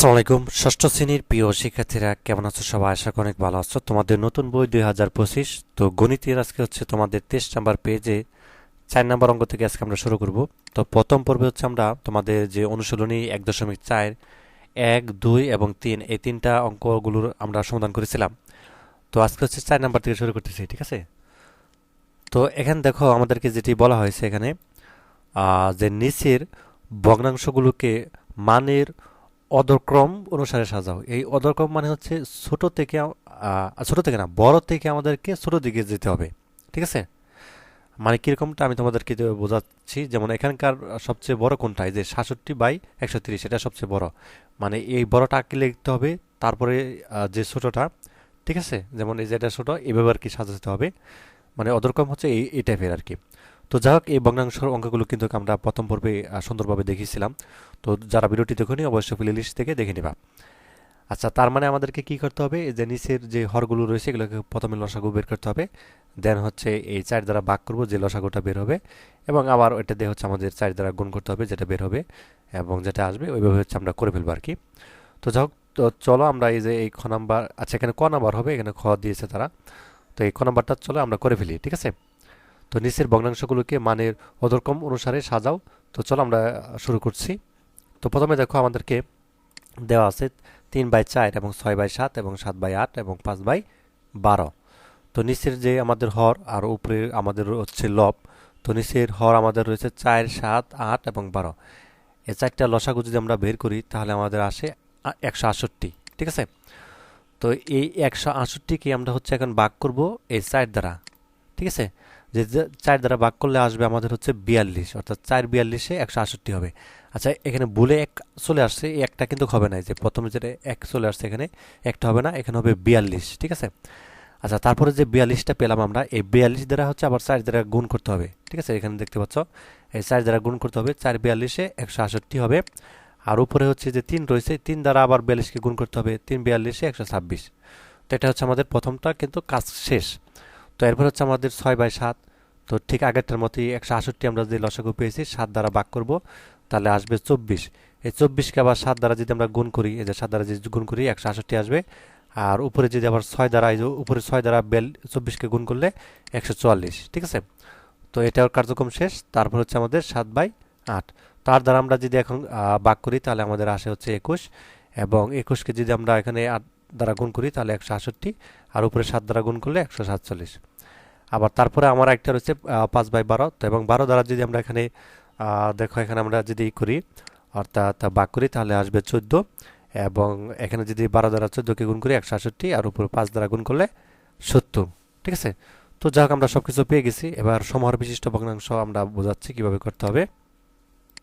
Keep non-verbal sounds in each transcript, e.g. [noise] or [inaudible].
আসসালামু আলাইকুম। ষষ্ঠ শ্রেণির প্রিয় শিক্ষার্থীরা, কেমন আছো সবাই? আশা অনেক ভালো আছো। তোমাদের নতুন বই দুই হাজার পঁচিশ। তো গণিতের আজকে হচ্ছে তোমাদের তেইশ নাম্বার পেজে চার নাম্বার অঙ্ক থেকে আজকে আমরা শুরু করব। তো প্রথম পর্বে হচ্ছে আমরা তোমাদের যে অনুশীলনী এক দশমিক চার, এক, দুই এবং তিন, এই তিনটা অঙ্কগুলোর আমরা সমাধান করেছিলাম। তো আজকে হচ্ছে চার নাম্বার থেকে শুরু করতেছি, ঠিক আছে? তো এখানে দেখো আমাদেরকে যেটি বলা হয়েছে এখানে যে নিচের ভগ্নাংশগুলোকে মানের অদরক্রম অনুসারে সাজাও। এই অদরক্রম মানে হচ্ছে ছোট থেকে ছোট থেকে না, বড় থেকে আমাদেরকে ছোট দিকে যেতে হবে। ঠিক আছে? মানে কীরকমটা আমি তোমাদেরকে বোঝাচ্ছি, যেমন এখানকার সবচেয়ে বড় কোনটা? এই যে সাতষট্টি বাই একশো তিরিশ, এটা সবচেয়ে বড়। মানে এই বড়টা আঁকে লিখতে হবে, তারপরে যে ছোটটা, ঠিক আছে? যেমন এই যে এটা ছোট, এভাবে আর কি সাজাতে হবে। মানে অদরক্রম হচ্ছে এই এই টাইপের আর কি। তো যাই হোক, এই ভগ্নাংশের অঙ্কগুলো কিন্তু আমরা প্রথম পর্বে সুন্দরভাবে দেখিয়েছিলাম। তো যারা ভিডিওটি দেখুনি, অবশ্যই প্লে লিস্ট থেকে দেখে নেবা। আচ্ছা তার মানে আমাদেরকে কি করতে হবে? যে নিচের যে হরগুলো রয়েছে, এগুলোকে প্রথমে লসাগু বের করতে হবে। দেন হচ্ছে এই চার দ্বারা ভাগ করব, যে লসাগুটা বের হবে। এবং আবার ওইটা দিয়ে হচ্ছে আমাদের চার দ্বারা গুণ করতে হবে, যেটা বের হবে। এবং যেটা আসবে, ওইভাবে হচ্ছে আমরা করে ফেলব আর কি তো যাই তো চলো আমরা এই যে এই খ নাম্বার আচ্ছা এখানে ক নাম্বার হবে? এখানে খ দিয়েছে তারা। তো এই ক নাম্বারটা চলো আমরা করে ফেলি, ঠিক আছে? তো নিচের ভগ্নাংশগুলোকে মানের অদরকম অনুসারে সাজাও। তো চলো আমরা শুরু করছি। তো প্রথমে দেখো আমাদেরকে দেওয়া আছে তিন বাই চার এবং ছয় বাই সাত এবং সাত বাই আট এবং পাঁচ বাই বারো। তো নিচের যে আমাদের হর আর উপরে আমাদের হচ্ছে লব, তো নিচের হর আমাদের রয়েছে চার, সাত, আট এবং বারো। এই চারটা লসাগু যদি আমরা বের করি, তাহলে আমাদের আসে একশো আটষট্টি, ঠিক আছে? তো এই একশো আটষট্টিকে আমরা হচ্ছে এখন ভাগ করব এই চার দ্বারা, ঠিক আছে? যে চার দ্বারা ভাগ করলে আসবে আমাদের হচ্ছে বিয়াল্লিশ, অর্থাৎ চার বিয়াল্লিশে একশো আটষট্টি হবে। আচ্ছা এখানে বলে এক চলে আসছে একটা কিন্তু হবে না যে প্রথমে যেটা এক চলে আসছে এখানে, একটা হবে না, এখানে হবে বিয়াল্লিশ, ঠিক আছে? আচ্ছা তারপরে যে বিয়াল্লিশটা পেলাম আমরা, এই বিয়াল্লিশ দ্বারা হচ্ছে আবার চার দ্বারা গুণ করতে হবে, ঠিক আছে? এখানে দেখতে পাচ্ছ, এই চার দ্বারা গুণ করতে হবে, চার বিয়াল্লিশে একশো আটষট্টি হবে, আর উপরে হচ্ছে যে তিন রয়েছে, তিন দ্বারা আবার বিয়াল্লিশকে গুণ করতে হবে, তিন বিয়াল্লিশে একশো ছাব্বিশ। তো এটা হচ্ছে আমাদের প্রথমটা কিন্তু কাজ শেষ। তো এরপর হচ্ছে আমাদের ছয় বাই সাত, তো ঠিক আগেরটার মতোই একশো আটষট্টি আমরা যে লসাগু পেয়েছি, সাত দ্বারা ভাগ করব তাহলে আসবে চব্বিশ। এই চব্বিশকে আবার সাত দ্বারা যদি আমরা গুণ করি, এই যে সাত দ্বারা যদি গুণ করি, একশো আষট্টি আসবে। আর উপরে যদি আবার ছয় দ্বারা উপরে ছয় দ্বারা বেল চব্বিশকে গুণ করলে একশো চুয়াল্লিশ, ঠিক আছে? তো এটার কার্যক্রম শেষ, তারপর হচ্ছে আমাদের সাত বাই আট। তার দ্বারা আমরা যদি এখন ভাগ করি, তাহলে আমাদের আসে হচ্ছে একুশ। এবং একুশকে যদি আমরা এখানে আট দ্বারা গুণ করি, তাহলে একশো আষট্টি আর উপরে সাত দ্বারা গুণ করলে একশো সাতচল্লিশ। আবার তারপরে আমার একটা রয়েছে পাঁচ বাই বারো। তো এবং বারো দ্বারা যদি আমরা এখানে দেখো, এখানে আমরা যদি করি, অর্থাৎ ভাগ করি, তাহলে আসবে চোদ্দ। এবং এখানে যদি বারো দ্বারা চোদ্দোকে গুণ করি, একশো আষট্টি আর উপরে পাঁচ দ্বারা গুণ করলে সত্তর। ঠিক আছে? তো যাই হোক, আমরা সব কিছু পেয়ে গেছি। এবার সমহার বিশিষ্ট ভগ্নাংশ আমরা বোঝাচ্ছি কীভাবে করতে হবে।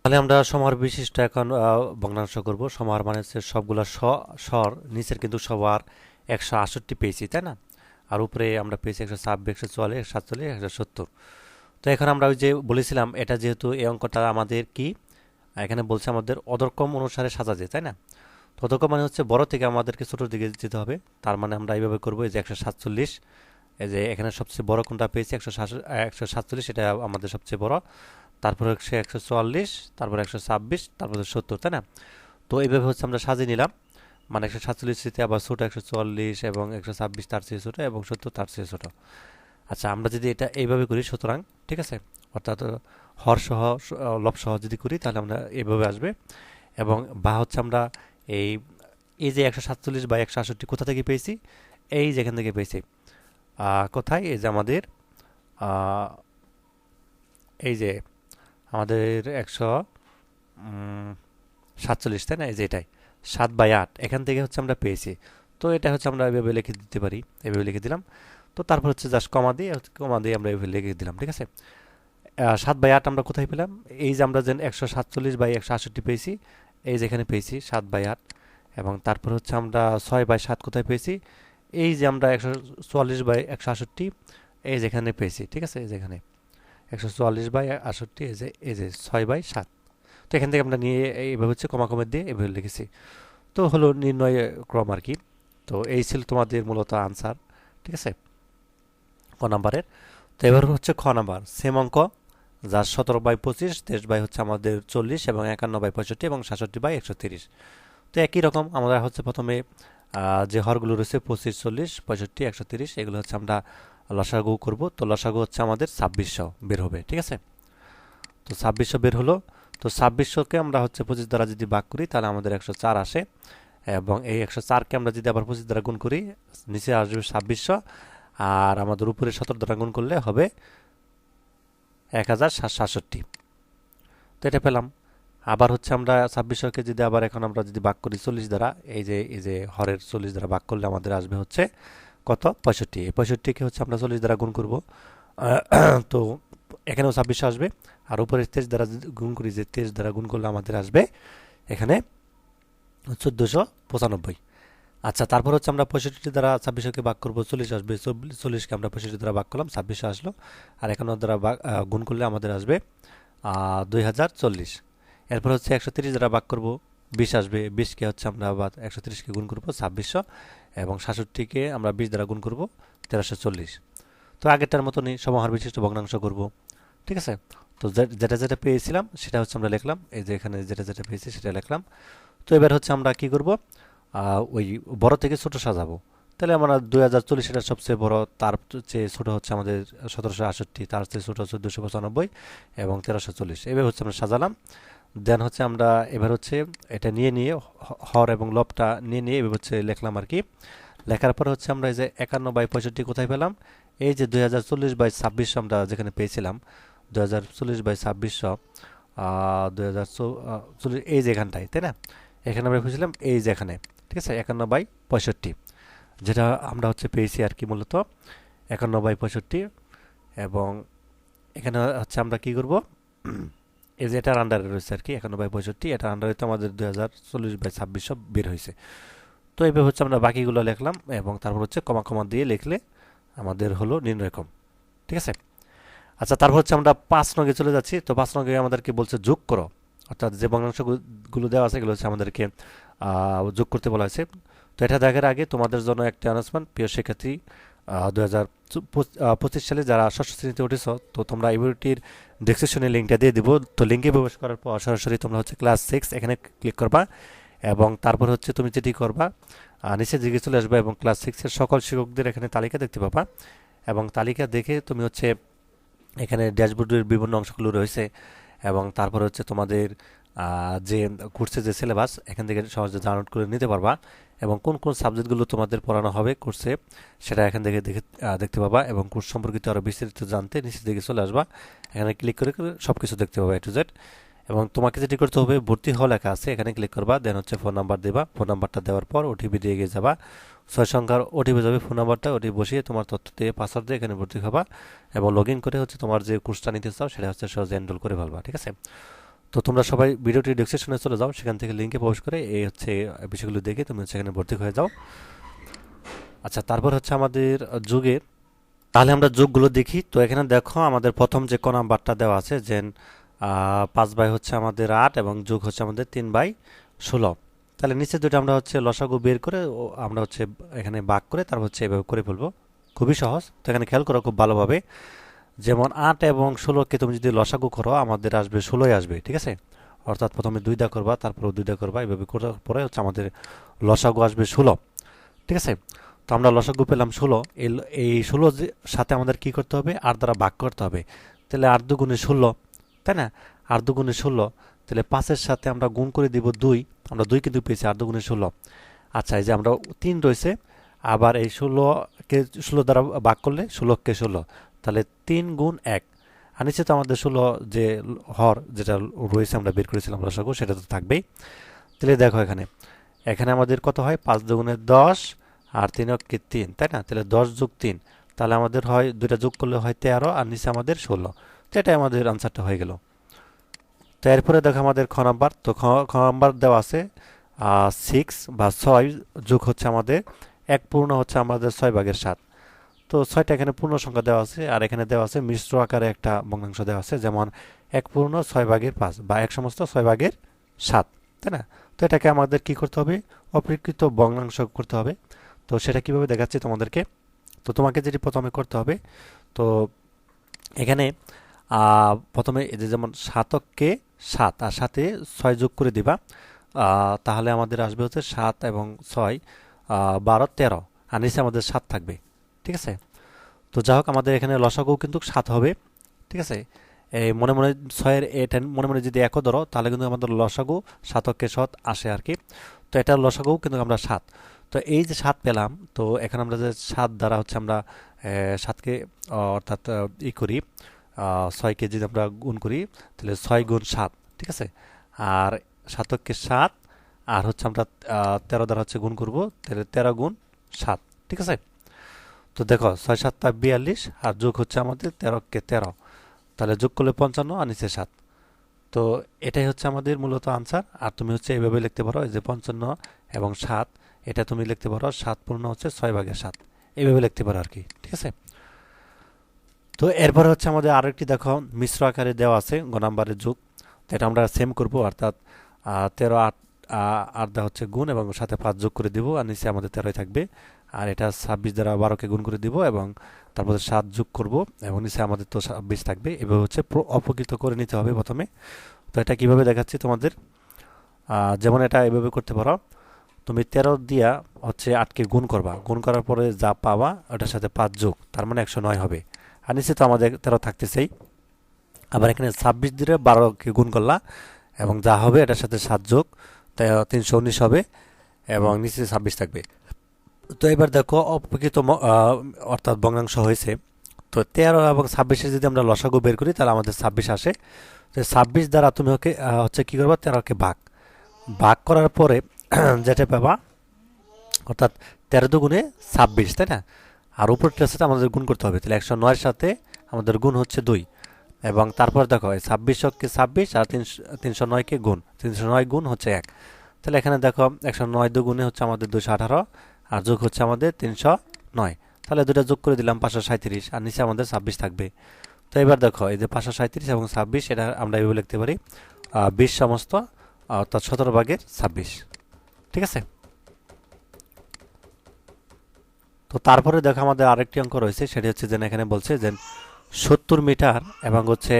তাহলে আমরা সমহার বিশিষ্ট এখন ভগ্নাংশ করব। সমহার মানে হচ্ছে সবগুলা স, স্বর, নিচের কিন্তু সবার একশো আষট্টি পেয়েছি, তাই না? আর উপরে আমরা পেয়েছি একশো ছাব্বিশ, একশো চুয়াল্লিশ, একশো সাতচল্লিশ, একশো সত্তর। তো এখন আমরা ওই যে বলেছিলাম, এটা যেহেতু এই অঙ্কটা আমাদের কি? এখানে বলছে আমাদের অদরকম অনুসারে সাজাতে তাই না? তো অদরকম মানে হচ্ছে বড় থেকে আমাদেরকে ছোটোর দিকে যেতে হবে। তার মানে আমরা এইভাবে করব, এই যে একশো সাতচল্লিশ। এই যে এখানে সবচেয়ে বড় কোনটা পেয়েছি? একশো একশো সাতচল্লিশ এটা আমাদের সবচেয়ে বড়। তারপরে হচ্ছে একশো চুয়াল্লিশ, তারপর একশো ছাব্বিশ, তারপরে সত্তর, তাই না? তো এইভাবে হচ্ছে আমরা সাজিয়ে নিলাম। মানে একশো সাতচল্লিশ থেকে আবার ছোটো, একশো চুয়াল্লিশ এবং একশো ছাব্বিশ, তার চেয়ে ছোটো এবং সত্তর, তার চেয়ে ছোটো। আচ্ছা আমরা যদি এটা এইভাবে করি, সুতরাং, ঠিক আছে? অর্থাৎ, হর সহ, লব সহ যদি করি, তাহলে আমরা এইভাবে আসবে। এবং বা হচ্ছে আমরা এই এই যে একশো সাতচল্লিশ বা একশো আষট্টি কোথা থেকে পেয়েছি? এই যেখান থেকে পেয়েছি। কোথায়? এই যে আমাদের এই যে আমাদের একশো সাতচল্লিশ, তাই না? এই যে এটাই। সাত বাই আট, এখান থেকে হচ্ছে আমরা পেয়েছি। তো এটা হচ্ছে আমরা এভাবে লিখে দিতে পারি, এভাবে লিখে দিলাম। তো তারপর হচ্ছে জাস্ট কমা দিয়ে কমা দিয়ে আমরা এভাবে লিখে দিলাম, ঠিক আছে? সাত বাই আট আমরা কোথায় পেলাম? এই যে আমরা যেন একশো সাতচল্লিশ বাই একশো আটষট্টি পেয়েছি, এই যেখানে পেয়েছি সাত বাই আট। এবং তারপর হচ্ছে আমরা ছয় বাই সাত কোথায় পেয়েছি? এই যে আমরা একশো চুয়াল্লিশ বাই একশো আটষট্টি, এই যেখানে পেয়েছি, ঠিক আছে? এই যেখানে একশো চুয়াল্লিশ বাই আটষট্টি, এই যে এই যে ছয় বাই সাত। তো এখান থেকে আমরা নিয়ে এইভাবে হচ্ছে কমা কমে দিয়ে এভাবে লিখেছি। তো হলো নির্ণয় ক্রম আর কি। তো এই ছিল তোমাদের মূলত আনসার ঠিক আছে? ক নাম্বারের। তো এবার হচ্ছে খ নাম্বার। সেম অঙ্ক, যার সতেরো বাই পঁচিশ, তেইশ বাই হচ্ছে আমাদের চল্লিশ এবং একান্ন বাই পঁয়ষট্টি এবং সাতষট্টি বাই একশো তিরিশ তো একই রকম আমরা হচ্ছে প্রথমে যে হরগুলো রয়েছে পঁচিশ, চল্লিশ, পঁয়ষট্টি একশো তিরিশ এগুলো হচ্ছে আমরা লসাগু করব। তো লসাগু হচ্ছে আমাদের ছাব্বিশশো বের হবে, ঠিক আছে? তো ছাব্বিশশো বের হলো। তো ছাব্বিশশোকে আমরা হচ্ছে পঁচিশ দ্বারা যদি ভাগ করি, তাহলে আমাদের একশো চার আসে এবং এই একশো চারকে আমরা যদি আবার পঁচিশ দ্বারা গুণ করি, নিচে আসবে ছাব্বিশশো আর আমাদের উপরে সতেরো দ্বারা গুণ করলে হবে এক হাজার সাতষট্টি। তো এটা পেলাম। আবার হচ্ছে আমরা ছাব্বিশশোকে যদি আবার এখন আমরা যদি ভাগ করি চল্লিশ দ্বারা, এই যে এই যে হরের চল্লিশ দ্বারা ভাগ করলে আমাদের আসবে হচ্ছে কত? পঁয়ষট্টি। এই পঁয়ষট্টিকে হচ্ছে আমরা চল্লিশ দ্বারা গুণ করব। [clears throat] তো এখানেও ছাব্বিশশো আসবে। আর উপরে তেইশ দ্বারা গুণ করি, যে তেইশ দ্বারা গুণ করলে আমাদের আসবে এখানে চোদ্দোশো পঁচানব্বই। আচ্ছা তারপর হচ্ছে আমরা পঁয়ষট্টি দ্বারা ছাব্বিশশোকে ভাগ করব, চল্লিশ আসবে চল্লিশকে আমরা পঁয়ষট্টি দ্বারা ভাগ করলাম ছাব্বিশশো আসলো। আর একান্ন দ্বারা গুণ করলে আমাদের আসবে দুই হাজার চল্লিশ। এরপর হচ্ছে একশো তিরিশ দ্বারা ভাগ করব, বিশ আসবে, বিশকে হচ্ছে আমরা আবার একশো তিরিশকে গুণ করব, ছাব্বিশশো। এবং সাতষট্টিকে আমরা বিশ দ্বারা গুণ করব, তেরোশো চল্লিশ। তো আগেরটার মতনই সমাহার বিশিষ্ট ভগ্নাংশ করব। ঠিক আছে? তো যেটা যেটা পেয়েছিলাম, সেটা হচ্ছে আমরা লিখলাম। এই যে এখানে যেটা যেটা পেয়েছি, সেটা লিখলাম। তো এবার হচ্ছে আমরা কি করব? ওই বড় থেকে ছোট সাজাবো। তাহলে আমরা দুই হাজার চল্লিশ এটা সবচেয়ে বড়, তার চেয়ে ছোট হচ্ছে আমাদের সতেরোশো আষট্টি তার চেয়ে ছোট হচ্ছে দুশো পঁচানব্বই এবং তেরোশো চল্লিশ। এবার হচ্ছে আমরা সাজালাম। দেন হচ্ছে আমরা এবার হচ্ছে এটা নিয়ে নিয়ে হর এবং লবটা নিয়ে নিয়ে এবার হচ্ছে লিখলাম আর কি। লেখার পর হচ্ছে আমরা এই যে একান্ন বাই পঁয়ষট্টি কোথায় পেলাম? এই যে দুই হাজার চল্লিশ বাই ছাব্বিশশো আমরা যেখানে পেয়েছিলাম, দুই হাজার চল্লিশ বাই ছাব্বিশশো দুই হাজার চল্লিশ, এই যে এখানটায়, তাই না? এখানে আমরা পেয়েছিলাম এই যে এখানে। ঠিক আছে, একান্ন বাই পঁয়ষট্টি, যেটা আমরা হচ্ছে পেয়েছি আর কি মূলত একান্ন বাই পঁয়ষট্টি এবং এখানে হচ্ছে আমরা কি করব? [clears throat] এই যে এটার আন্ডারে রয়েছে আর কি, একান্ন বাই পঁয়ষট্টি, এটার আন্ডারে তো আমাদের দুই হাজার চল্লিশ বাই ছাব্বিশশো বের হয়েছে। তো এইভাবে হচ্ছে আমরা বাকিগুলো লিখলাম এবং তারপর হচ্ছে কমা কমা দিয়ে লিখলে আমাদের হলো নির্ণয়ক্রম ঠিক আছে? আচ্ছা তারপর হচ্ছে আমরা পাঁচ নগে চলে যাচ্ছি। তো পাঁচ নগে আমাদেরকে বলছে যোগ করো। অর্থাৎ যে ভগ্নাংশগুলো দেওয়া আছে, এগুলো হচ্ছে আমাদেরকে যোগ করতে বলা হয়েছে। তো এটা দেখার আগে তোমাদের জন্য একটা অ্যানাউন্সমেন্ট প্রিয় শিক্ষার্থী দু হাজার পঁচিশ সালে যারা ষষ্ঠ শ্রেণীতে উঠেছ, তো তোমরা এই ডিসক্রিপশনে লিঙ্কটা দিয়ে দিব। তো লিঙ্কে প্রবেশ করার পর সরাসরি তোমরা হচ্ছে ক্লাস সিক্স এখানে ক্লিক করবা এবং তারপর হচ্ছে তুমি যেটি করবা নিচে দিকে চলে আসবে এবং ক্লাস সিক্সের সকল শিক্ষকদের এখানে তালিকা দেখতে পাবা এবং তালিকা দেখে তুমি হচ্ছে এখানে ড্যাশবোর্ডের বিভিন্ন অংশগুলো রয়েছে এবং তারপর হচ্ছে তোমাদের যে কোর্সের যে সিলেবাস এখান থেকে সহজে ডাউনলোড করে নিতে পারবা এবং কোন কোন সাবজেক্টগুলো তোমাদের পড়ানো হবে কোর্সে সেটা এখান থেকে দেখে দেখতে পাবা এবং কোর্স সম্পর্কিত আরও বিস্তারিত জানতে নিচের দিকে চলে আসবা। এখানে ক্লিক করে সব কিছু দেখতে পাবা এ টু জেড এবং তোমাকে যেটি করতে হবে, ভর্তি হওয়া লেখা আছে, এখানে ক্লিক করবা দেন হচ্ছে ফোন নাম্বার দেবা। ফোন নাম্বারটা দেওয়ার পর ওটিপি দিয়ে গিয়ে যাবা। ছয় সংখ্যার ওটিপি যাবে ফোন নাম্বারটা ওটি বসিয়ে তোমার তথ্য দিয়ে পাসওয়ার্ড দিয়ে এখানে ভর্তি হবা এবং লগ করে হচ্ছে তোমার যে কোর্সটা নিতে চাও, সেটা হচ্ছে সহজে এনরোল করে ফেলবা, ঠিক আছে? তো তোমরা সবাই ভিডিওটি ডিসক্রিপশনে চলে যাও, সেখান থেকে লিঙ্কে প্রবেশ করে এই হচ্ছে বিষয়গুলো দেখে তুমি সেখানে ভর্তি হয়ে যাও। আচ্ছা তারপর হচ্ছে আমাদের যুগে, তাহলে আমরা যোগগুলো দেখি। তো এখানে দেখো, আমাদের প্রথম যে ক নাম্বারটা দেওয়া আছে যে পাঁচ বাই হচ্ছে আমাদের আট এবং যোগ হচ্ছে আমাদের তিন বাই ষোলো। তাহলে নিচে দুটো আমরা হচ্ছে লসাগু বের করে আমরা হচ্ছে এখানে বাক করে, তারপর হচ্ছে এভাবে করে ফেলব। খুবই সহজ। তো এখানে খেয়াল করো খুব ভালোভাবে। যেমন আট এবং ষোলোকে তুমি যদি লসাগু করো, আমাদের আসবে ষোলোই আসবে, ঠিক আছে? অর্থাৎ প্রথমে দুইটা করবা তারপরে দুইটা করবা এইভাবে করার পরে হচ্ছে আমাদের লসাগু আসবে ষোলো, ঠিক আছে? তো আমরা লসাগু পেলাম ষোলো, এই এই ষোলো সাথে আমাদের কি করতে হবে? আর দ্বারা ভাগ করতে হবে। তাহলে আট দুগুণে ষোলো, তাই না? আট দুগুণে ষোলো, তাহলে পাঁচের সাথে আমরা গুণ করে দিব দুই, আমরা দুই কিন্তু পেয়েছি, আট দুগুণে ষোলো। আচ্ছা এই যে আমরা তিন রয়েছে, আবার এই ষোলোকে, ষোলো দ্বারা ভাগ করলে ষোলোকে ষোলো। তাহলে তিন গুণ এক। আর নিচে তো আমাদের ষোলো যে হর যেটা রয়েছে আমরা বের করেছিলাম রসাগু সেটা তো থাকবেই। তাহলে দেখো এখানে। এখানে আমাদের কত হয়? পাঁচ দুগুণে দশ আর তিন অক্ষে তিন, তাই না? তাহলে দশ যোগ তিন, তাহলে আমাদের হয়, দুইটা যোগ করলে হয় তেরো আর নিচে আমাদের ষোলো। তো এটাই আমাদের আনসারটা হয়ে গেল। তো এরপরে দেখো আমাদের খ নাম্বার। তো খ নাম্বার দেওয়া আছে সিক্স বা ছয় যোগ হচ্ছে আমাদের এক পূর্ণ হচ্ছে আমাদের ছয় ভাগের সাত। তো ছয়টা এখানে পূর্ণ সংখ্যা দেওয়া আছে, আর এখানে দেওয়া আছে মিশ্র আকারে একটা ভগ্নাংশ দেওয়া আছে, যেমন এক পূর্ণ, ছয় ভাগের পাঁচ, বা এক সমস্ত, ছয় ভাগের সাত, তাই না? তো এটাকে আমাদের কি করতে হবে? অপ্রকৃত ভগ্নাংশ করতে হবে। তো সেটা কীভাবে দেখাচ্ছি তোমাদেরকে? তো তোমাকে যেটি প্রথমে করতে হবে, তো এখানে প্রথমে যে যেমন সাতককে সাত, আর সাথে ছয় যোগ করে দিবা তাহলে আমাদের আসবে হচ্ছে সাত এবং ছয় বারো তেরো, আর নিচে আমাদের সাত থাকবে। ঠিক আছে? তো যাই হোক, আমাদের এখানে লসাগু কিন্তু সাত হবে, ঠিক আছে? এই মনে মনে ছয়ের এটা মনে মনে যদি একও ধরো, তাহলে কিন্তু আমাদের লসাগু সাতকে সৎ আসে আর কি। তো এটা লসাগু কিন্তু আমরা সাত। তো এই যে সাত পেলাম, তো এখানে আমরা যে সাত দ্বারা হচ্ছে আমরা সাতকে অর্থাৎ ই করি ছয়কে যদি আমরা গুণ করি, তাহলে ছয় গুণ সাত, ঠিক আছে? আর সাতককে সাত, আর হচ্ছে আমরা তেরো দ্বারা হচ্ছে গুণ করব, তাহলে তেরো গুণ সাত, ঠিক আছে? তো দেখো, ছয়, সাতটা বিয়াল্লিশ আর যোগ হচ্ছে আমাদের তেরোকে তেরো। তাহলে যোগ করলে পঞ্চান্ন আর নিচে সাত। তো এটাই হচ্ছে আমাদের মূলত আনসার। আর তুমি হচ্ছে এইভাবে লিখতে পারো, এই যে পঞ্চান্ন এবং সাত, এটা তুমি লিখতে পারো, সাত পূর্ণ হচ্ছে ছয় ভাগের সাত। এইভাবে লিখতে পারো আর কি, ঠিক আছে? তো এরপরে হচ্ছে আমাদের আরেকটি দেখো, মিশ্র আকারে দেওয়া আছে গ নাম্বারের যুগ। তো এটা আমরা সেম করব, অর্থাৎ তেরো আট আট দেওয়া হচ্ছে গুণ এবং সাথে পাঁচ যোগ করে দিব, আর নিচে আমাদের তেরোই থাকবে। আর এটা ছাব্বিশ দ্বারা বারোকে গুণ করে দিব এবং তারপরে সাত যোগ করব এবং নিচে আমাদের তো ছাব্বিশ থাকবে। এভাবে হচ্ছে অপকৃত করে নিতে হবে প্রথমে। তো এটা কীভাবে দেখাচ্ছি তোমাদের? যেমন এটা এভাবে করতে পারো। তুমি তেরো দিয়া হচ্ছে আটকে গুণ করবা। গুণ করার পরে যা পাবা ওটার সাথে পাঁচ যোগ, তার মানে একশো নয় হবে। আর নিচে তো আমাদের তেরো থাকতেছেই। আবার এখানে ছাব্বিশ দিয়ে বারোকে গুণ করলা এবং যা হবে এটার সাথে সাত যোগ তাই তিনশো উনিশ হবে এবং নিচে ছাব্বিশ থাকবে। তো এবার দেখো অপেক্ষিত অর্থাৎ ভগ্নাংশ হয়েছে। তো তেরো এবং ছাব্বিশে যদি আমরা লসাগু বের করি, তাহলে আমাদের ছাব্বিশ আসে। তো ছাব্বিশ দ্বারা তুমি ওকে হচ্ছে কী করবা? তেরোকে ভাগ। ভাগ করার পরে [clears throat] যেটা পাবা, অর্থাৎ তেরো দুগুণে ছাব্বিশ, তাই না? আর উপরটার সাথে আমাদের গুণ করতে হবে। তাহলে একশো নয়ের সাথে আমাদের গুণ হচ্ছে দুই। এবং তারপর দেখো, এই ছাব্বিশকে ছাব্বিশ আর তিনশো তিনশো নয়কে গুণ। তিনশো নয় গুণ হচ্ছে এক। তাহলে এখানে দেখো, একশো নয় দুগুণে হচ্ছে আমাদের দুশো আঠারো। আর যোগ হচ্ছে আমাদের তিনশো নয়। তাহলে দুটা যোগ করে দিলাম পাঁচশো সাঁত্রিশ আর নিচে আমাদের ছাব্বিশ থাকবে। তো এবার দেখো, এই যে পাঁচশো সাঁত্রিশ এবং ছাব্বিশ, এটা আমরা এভাবে লিখতে পারি বিশ সমস্ত, অর্থাৎ সতেরো ভাগের ছাব্বিশ। ঠিক আছে? তো তারপরে দেখো আমাদের আরেকটি অঙ্ক রয়েছে, সেটি হচ্ছে যেন এখানে বলছে যে সত্তর মিটার এবং হচ্ছে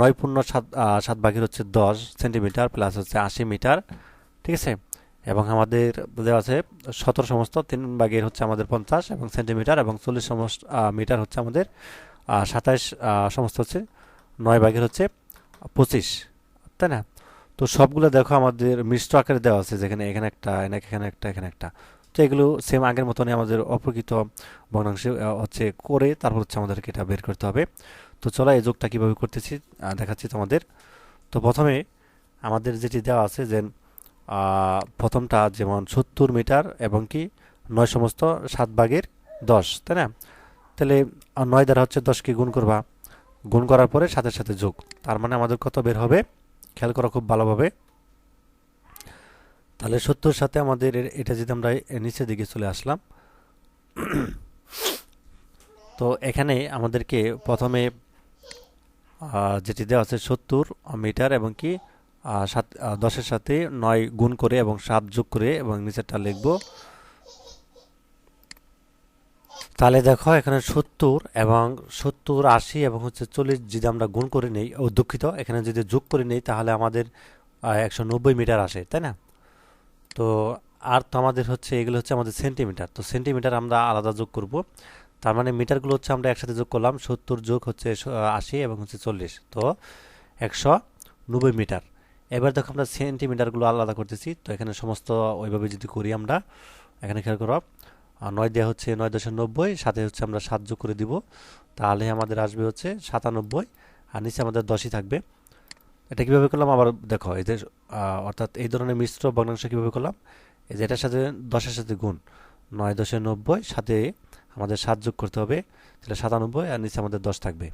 নয় পূর্ণ সাত সাত ভাগের হচ্ছে দশ সেন্টিমিটার প্লাস হচ্ছে আশি মিটার। ঠিক আছে? এবং আমাদের দেওয়া আছে সতেরো সমস্ত, তিন ভাগের হচ্ছে আমাদের পঞ্চাশ এবং সেন্টিমিটার এবং চল্লিশ সমস্ত মিটার হচ্ছে আমাদের সাতাইশ সমস্ত হচ্ছে, নয় ভাগের হচ্ছে পঁচিশ, তাই না? তো সবগুলো দেখো আমাদের মিশ্র আকারে দেওয়া আছে, যেখানে এখানে একটা এখানে একটা এখানে একটা তো এগুলো সেম আগের মতনই আমাদের অপ্রকৃত ভগ্নাংশে হচ্ছে করে তারপর হচ্ছে আমাদেরকে এটা বের করতে হবে। তো চলো এই যোগটা কীভাবে করতেছি দেখাচ্ছি তোমাদের। তো প্রথমে আমাদের যেটি দেওয়া আছে যে প্রথমটা যেমন সত্তর মিটার এবং কি নয় সমস্ত সাত ভাগের দশ, তাই না? তাহলে নয় দ্বারা হচ্ছে দশকে গুণ করবা। গুণ করার পরে সাথে সাথে যোগ। তার মানে আমাদের কত বের হবে? খেয়াল করা খুব ভালোভাবে। তাহলে সত্তর সাথে আমাদের এটা যদি আমরা নিচের দিকে চলে আসলাম। [clears throat] তো এখানে আমাদেরকে প্রথমে যেটি দেওয়া আছে সত্তর মিটার এবং কি সাত দশের সাথে নয় গুণ করে এবং সাত যোগ করে এবং নিচেরটা লিখব। তাহলে দেখো, এখানে সত্তর এবং সত্তর, আশি এবং হচ্ছে চল্লিশ যদি আমরা গুণ করে নেই, ও দুঃখিত, এখানে যদি যোগ করে নেই তাহলে আমাদের একশো নব্বই মিটার আসে, তাই না? তো আর তো আমাদের হচ্ছে, এগুলো হচ্ছে আমাদের সেন্টিমিটার, তো সেন্টিমিটার আমরা আলাদা যোগ করব। তার মানে মিটারগুলো হচ্ছে আমরা একসাথে যোগ করলাম, সত্তর যোগ হচ্ছে আশি এবং হচ্ছে চল্লিশ, তো একশো নব্বই মিটার। এবার দেখো আমরা সেন্টিমিটারগুলো আলাদা করতেছি, তো এখানে সমস্ত ওইভাবে যদি করি আমরা, এখানে খেয়াল করো নয় দেওয়া হচ্ছে নয় দশের নব্বই, সাথে হচ্ছে আমরা সাত যোগ করে দিব, তাহলে আমাদের আসবে হচ্ছে সাতানব্বই, আর নিচে আমাদের দশই থাকবে। এটা কীভাবে করলাম? আবার দেখো যে অর্থাৎ এই ধরনের মিশ্র ভগ্নাংশ কীভাবে করলাম? এই যে এটার সাথে, দশের সাথে গুণ, নয় দশের নব্বই, সাথে আমাদের সাত যোগ করতে হবে, তাহলে সাতানব্বই, আর নিচে আমাদের দশ থাকবে।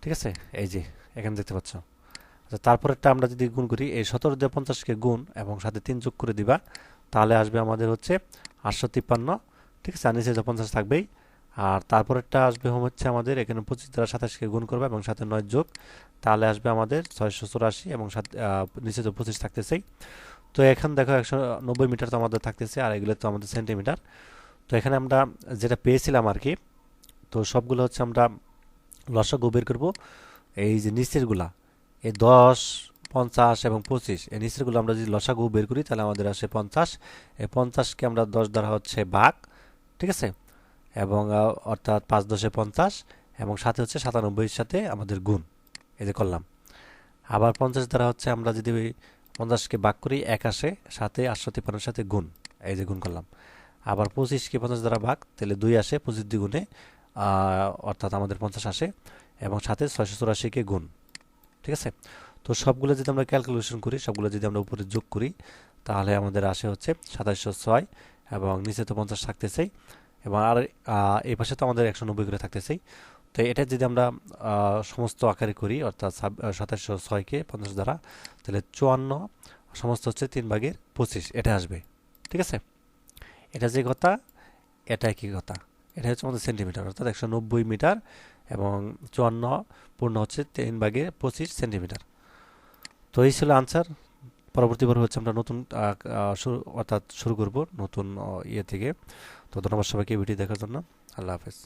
ঠিক আছে? এই যে, এখানে দেখতে পাচ্ছ। আচ্ছা তারপরেরটা আমরা যদি গুণ করি, এই সতেরো দিয়ে পঞ্চাশকে গুণ এবং সাথে তিন যোগ করে দিবা, তাহলে আসবে আমাদের হচ্ছে আটশো তিপ্পান্ন, ঠিক আছে? আর নিচে যে পঞ্চাশ থাকবেই। আর তারপরেরটা আসবে হচ্ছে আমাদের, এখানে পঁচিশ দ্বারা সাতাশকে গুণ করবে এবং সাথে নয় যোগ, তাহলে আসবে আমাদের ছয়শো চুরাশি এবং সাত নিচে তো পঁচিশ থাকতেছেই। তো এখানে দেখো একশো নব্বই মিটার তো আমাদের থাকতেছে, আর এগুলো তো আমাদের সেন্টিমিটার। তো এখানে আমরা যেটা পেয়েছিলাম আর কি, তো সবগুলো হচ্ছে আমরা লসাগু বের করব। এই যে নিচেরগুলা এই দশ, পঞ্চাশ এবং পঁচিশ। এই নিচেরগুলো আমরা যদি লসাগু বের করি, তাহলে আমাদের আসে পঞ্চাশ। এই পঞ্চাশকে আমরা দশ দ্বারা হচ্ছে ভাগ, ঠিক আছে? এবং অর্থাৎ পাঁচ দশে পঞ্চাশ এবং সাথে হচ্ছে সাতানব্বইয়ের সাথে আমাদের গুণ, এই যে করলাম। আবার পঞ্চাশ দ্বারা হচ্ছে আমরা যদি পঞ্চাশকে ভাগ করি, এক আসে, সাথে আটশো তিপ্পান্নের সাথে গুণ, এই যে গুণ করলাম। আবার পঁচিশকে পঞ্চাশ দ্বারা ভাগ, তাহলে দুই আসে পঁচিশ দ্বিগুণে অর্থাৎ আমাদের পঞ্চাশ আসে এবং সাথে ছয়শো চুরাশিকে গুণ ঠিক আছে? তো সবগুলো যদি আমরা ক্যালকুলেশন করি, সবগুলো যদি আমরা উপরে যোগ করি, তাহলে আমাদের আসে হচ্ছে সাতাশশো ছয় এবং নিচে তো পঞ্চাশ থাকতেছেই এবং আর এই পাশে তো আমাদের একশো নব্বই করে থাকতেছেই। তো এটা যদি আমরা সমস্ত আকারে করি, অর্থাৎ সাতাশশো ছয়কে পঞ্চাশ দ্বারা, তাহলে চুয়ান্ন সমস্ত হচ্ছে তিন ভাগের পঁচিশ, এটা আসবে। ঠিক আছে? এটা যে কথা, এটা একই কথা। এটা হচ্ছে আমাদের সেন্টিমিটার অর্থাৎ একশো নব্বই মিটার এবং চুয়ান্ন পূর্ণ হচ্ছে তিন ভাগে পঁচিশ সেন্টিমিটার। তো এই ছিল আনসার পরবর্তী পর্ব হচ্ছে আমরা নতুন অর্থাৎ শুরু করব নতুন ইয়ে থেকে। তো ধন্যবাদ সবাইকে ভিডিও দেখার জন্য। আল্লাহ হাফেজ।